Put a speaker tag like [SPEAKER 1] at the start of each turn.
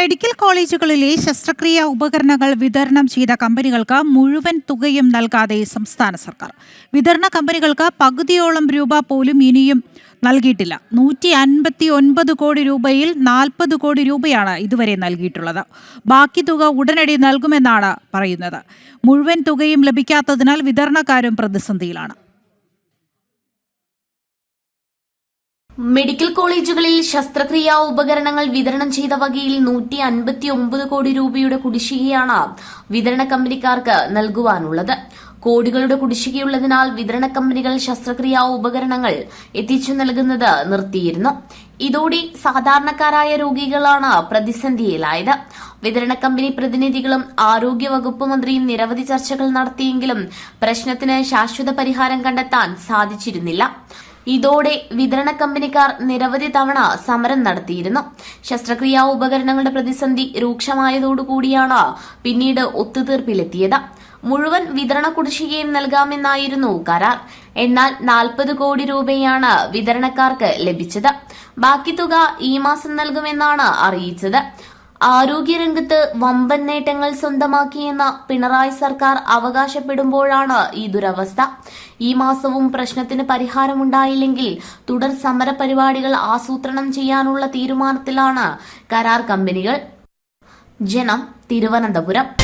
[SPEAKER 1] Medical കോളേജുകളിലെ ശസ്ത്രക്രിയ ഉപകരണങ്ങൾ വിതരണം ചെയ്ത കമ്പനികൾക്ക് മുഴുവൻ തുകയും നൽകാതെ സംസ്ഥാന സർക്കാർ. വിതരണ കമ്പനികൾക്ക് പകുതിയോളം രൂപ പോലും ഇനിയും നൽകിയിട്ടില്ല. നൂറ്റി അൻപത്തി ഒൻപത് കോടി രൂപയിൽ നാൽപ്പത് കോടി രൂപയാണ് ഇതുവരെ നൽകിയിട്ടുള്ളത്. ബാക്കി തുക ഉടനടി നൽകുമെന്നാണ് പറയുന്നത്. മുഴുവൻ തുകയും ലഭിക്കാത്തതിനാൽ വിതരണക്കാരും പ്രതിസന്ധിയിലാണ്.
[SPEAKER 2] മെഡിക്കൽ കോളേജുകളിൽ ശസ്ത്രക്രിയാ ഉപകരണങ്ങൾ വിതരണം ചെയ്ത വകയിൽ നൂറ്റി അൻപത്തി ഒമ്പത് കോടി രൂപയുടെ കുടിശ്ശികയാണ് വിതരണ കമ്പനിക്കാർക്ക് നൽകുവാനുള്ളത്. കോടികളുടെ കുടിശ്ശികയുള്ളതിനാൽ വിതരണ കമ്പനികൾ ശസ്ത്രക്രിയാ ഉപകരണങ്ങൾ എത്തിച്ചു നൽകുന്നത് നിർത്തിയിരുന്നു. ഇതോടെ സാധാരണക്കാരായ രോഗികളാണ് പ്രതിസന്ധിയിലായത്. വിതരണ കമ്പനി പ്രതിനിധികളും ആരോഗ്യ വകുപ്പ് മന്ത്രിയും നിരവധി ചർച്ചകൾ നടത്തിയെങ്കിലും പ്രശ്നത്തിന് ശാശ്വത പരിഹാരം കണ്ടെത്താൻ സാധിച്ചിരുന്നില്ല. ഇതോടെ വിതരണ കമ്പനിക്കാർ നിരവധി തവണ സമരം നടത്തിയിരുന്നു. ശസ്ത്രക്രിയാ ഉപകരണങ്ങളുടെ പ്രതിസന്ധി രൂക്ഷമായതോടുകൂടിയാണ് പിന്നീട് ഒത്തുതീർപ്പിലെത്തിയത്. മുഴുവൻ വിതരണ കുടിശ്ശികയും നൽകാമെന്നായിരുന്നു കരാർ. എന്നാൽ നാൽപ്പത് കോടി രൂപയാണ് വിതരണക്കാർക്ക് ലഭിച്ചത്. ബാക്കി തുക ഈ മാസം നൽകുമെന്നാണ് അറിയിച്ചത്. ആരോഗ്യരംഗത്ത് വമ്പൻ നേട്ടങ്ങൾ സ്വന്തമാക്കിയെന്ന പിണറായി സർക്കാർ അവകാശപ്പെടുമ്പോഴാണ് ഈ ദുരവസ്ഥ. ഈ മാസവും പ്രശ്നത്തിന് പരിഹാരമുണ്ടായില്ലെങ്കിൽ തുടർ സമര പരിപാടികൾ ആസൂത്രണം ചെയ്യാനുള്ള തീരുമാനത്തിലാണ് കരാർ കമ്പനികൾ. ജനം തിരുവനന്തപുരം.